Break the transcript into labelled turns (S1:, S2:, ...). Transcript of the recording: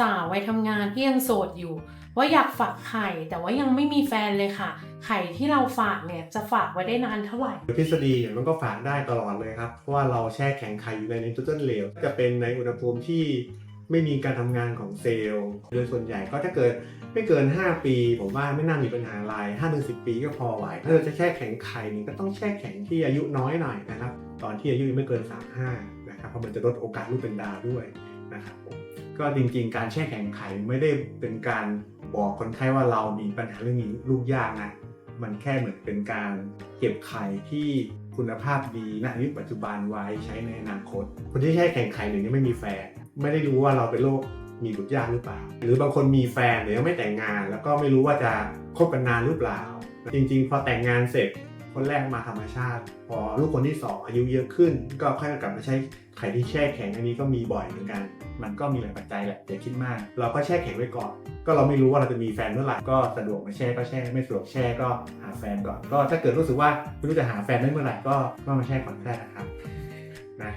S1: สาวๆวัยทำงานที่ยังโสดอยู่ ว่าอยากฝากไข่แต่ว่ายังไม่มีแฟนเลยค่ะ ไข่ที่เราฝากเนี่ยจะฝากไว้ได้นานเท่าไหร่
S2: ทฤษฎีมันก็ฝากได้ตลอดเลยครับ เพราะว่าเราแช่แข็งไข่อยู่ในไนโตรเจนเหลวจะเป็นในอุณหภูมิที่ไม่มีการทำงานของเซลล์ โดยส่วนใหญ่ก็ถ้าเกิดไม่เกิน 5 ปี ผมว่าไม่น่ามีปัญหาอะไร5ถึง10ปีก็พอไหวถ้าเราจะแช่แข็งไข่นี่ก็ต้องแช่แข็งที่อายุน้อยหน่อยนะครับ ตอนที่อายุยังไม่เกิน 35นะครับเพราะมันจะลดโอกาสลูกเป็นดาวด้วย นะครับก็จริงๆ การแช่แข็งไข่ไม่ได้เป็นการบอกคนไข้ว่าเรามีปัญหาเรื่องนี้ลูกยากนะ มันแค่เหมือนเป็นการเก็บไข่ที่คุณภาพดีณยุคปัจจุบันไว้ใช้ในอนาคต คนที่แช่แข็งไข่หนึ่งยังไม่มีแฟน ไม่ได้รู้ว่าเราเป็นโรคมีบุตรยากหรือเปล่า หรือบางคนมีแฟนแต่ยังไม่แต่งงาน แล้วก็ไม่รู้ว่าจะคบกันนานหรือเปล่า จริงๆ พอแต่งงานเสร็จคนแรกมาธรรมชาติ พอลูกคนที่สองอายุเยอะขึ้น ก็ค่อยกลับมาใช้ไข่ที่แช่แข็งอันนี้ก็มีบ่อยเหมือนกัน มันก็มีหลายปัจจัยแหละอย่าคิดมาก เราก็แช่แข็งไว้ก่อน ก็เราไม่รู้ว่าเราจะมีแฟนเมื่อไหร่ก็สะดวกมาแช่ก็แช่ไม่สะดวกแช่ก็หาแฟนก่อน ก็ถ้าเกิดรู้สึกว่าไม่รู้จะหาแฟนได้เมื่อไหร่ก็ก็มาแช่ก่อนก็ได้นะครับนะ